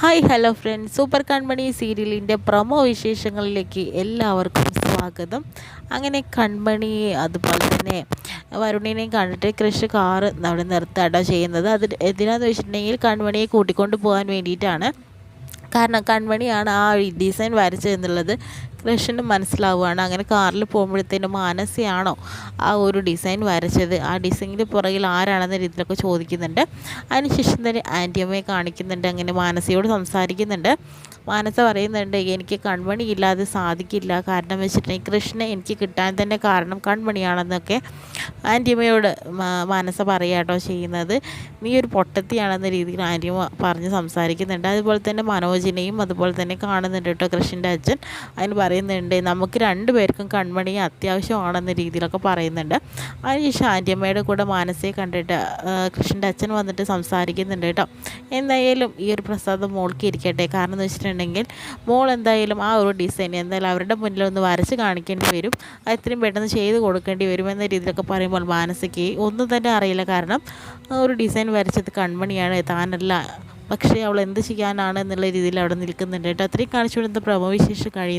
Hi hello friends super Kanmani സീരിയലിന്റെ promo വിശേഷങ്ങളിലേക്ക് എല്ലാവർക്കും സ്വാഗതം. അങ്ങനെ കൺമണി അതുപോലെ തന്നെ വരുണിനെയും കണ്ടിട്ട് കൃഷി കാറ് അവിടെ നിർത്താട്ടോ ചെയ്യുന്നത്. അത് എന്തിനാന്ന് വെച്ചിട്ടുണ്ടെങ്കിൽ കൺമണിയെ കൂട്ടിക്കൊണ്ട് പോകാൻ വേണ്ടിയിട്ടാണ്. കാരണം കൺമണിയാണ് ആ ഡിസൈൻ വരച്ചതെന്നുള്ളത് കൃഷ്ണന് മനസ്സിലാവുകയാണ്. അങ്ങനെ കാറിൽ പോകുമ്പോഴത്തേനും മാനസയാണോ ആ ഒരു ഡിസൈൻ വരച്ചത്? ആ ഡിസൈനിന്റെ പുറകിൽ ആരാണെന്ന രീതിയിലൊക്കെ ചോദിക്കുന്നുണ്ട്. അതിനുശേഷം തന്നെ ആന്റിയമ്മയെ കാണിക്കുന്നുണ്ട്. അങ്ങനെ മാനസയോട് സംസാരിക്കുന്നുണ്ട്. മാനസ പറയുന്നുണ്ട് എനിക്ക് കൺമണി ഇല്ലാതെ സാധിക്കില്ല. കാരണം വെച്ചിട്ടുണ്ടെങ്കിൽ കൃഷ്ണൻ എനിക്ക് കിട്ടാൻ തന്നെ കാരണം കൺമണിയാണെന്നൊക്കെ ആന്റിയമ്മയോട് മാനസ പറയാട്ടോ ചെയ്യുന്നത്. നീ ഒരു പൊട്ടത്തിയാണെന്ന രീതിയിൽ ആന്റിയമ്മ പറഞ്ഞ് സംസാരിക്കുന്നുണ്ട്. അതുപോലെ തന്നെ മനോജിനെയും അതുപോലെ തന്നെ കാണുന്നുണ്ട് കേട്ടോ കൃഷ്ണന്റെ അച്ഛൻ. അതിന് പറയുന്നുണ്ട്. നമുക്ക് രണ്ടു പേർക്കും കൺമണി അത്യാവശ്യമാണെന്ന രീതിയിലൊക്കെ പറയുന്നുണ്ട്. അതിനുശേഷം ആന്റിയമ്മയുടെ കൂടെ മാനസയെ കണ്ടിട്ട് കൃഷ്ണന്റെ അച്ഛൻ വന്നിട്ട് സംസാരിക്കുന്നുണ്ട് കേട്ടോ. എന്തായാലും ഈ ഒരു പ്രസാദം മോൾക്ക് ഇരിക്കട്ടെ. കാരണം എന്ന് വെച്ചിട്ടുണ്ടെങ്കിൽ മോൾ എന്തായാലും ആ ഒരു ഡിസൈൻ എന്തായാലും അവരുടെ മുന്നിൽ ഒന്ന് വരച്ച് കാണിക്കേണ്ടി വരും. അത് ഇത്രയും പെട്ടെന്ന് ചെയ്ത് കൊടുക്കേണ്ടി വരുമെന്ന രീതിയിലൊക്കെ പറയുമ്പോൾ മാനസിക്ക് ഒന്നും തന്നെ അറിയില്ല. കാരണം ഒരു ഡിസൈൻ വരച്ചത് കൺമണിയാണ്. താനല്ല. പക്ഷേ അവൾ എന്ത് ചെയ്യാനാണ് എന്നുള്ള രീതിയിൽ അവിടെ നിൽക്കുന്നുണ്ട് കേട്ടോ. അത്രയും കാണിച്ചുകൊണ്ട് പ്രമവിശേഷം കഴിയും.